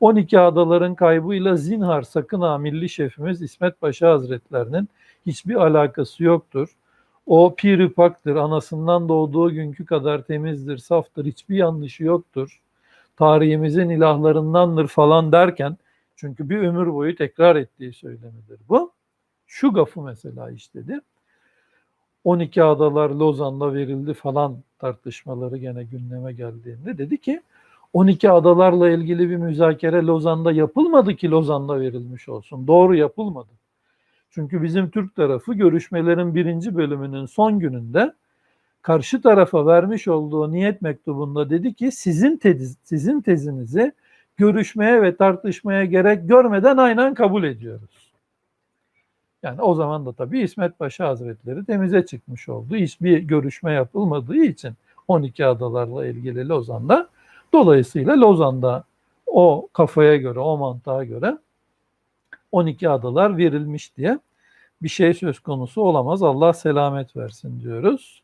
12 adaların kaybıyla zinhar sakın ha milli şefimiz İsmet Paşa Hazretlerinin hiçbir alakası yoktur. O pir paktır, anasından doğduğu günkü kadar temizdir, saftır, hiçbir yanlışı yoktur. Tarihimizin ilahlarındandır falan derken, çünkü bir ömür boyu tekrar ettiği söylemidir bu. Şu gafı mesela işledi. 12 adalar Lozan'da verildi falan tartışmaları gene gündeme geldiğinde dedi ki 12 adalarla ilgili bir müzakere Lozan'da yapılmadı ki Lozan'da verilmiş olsun. Doğru yapılmadı. Çünkü bizim Türk tarafı görüşmelerin birinci bölümünün son gününde karşı tarafa vermiş olduğu niyet mektubunda dedi ki sizin tez, sizin tezinizi görüşmeye ve tartışmaya gerek görmeden aynen kabul ediyoruz. Yani o zaman da tabii İsmet Paşa Hazretleri temize çıkmış oldu. Hiçbir görüşme yapılmadığı için 12 adalarla ilgili Lozan'da. Dolayısıyla Lozan'da o kafaya göre, o mantığa göre 12 adalar verilmiş diye bir şey söz konusu olamaz. Allah selamet versin diyoruz.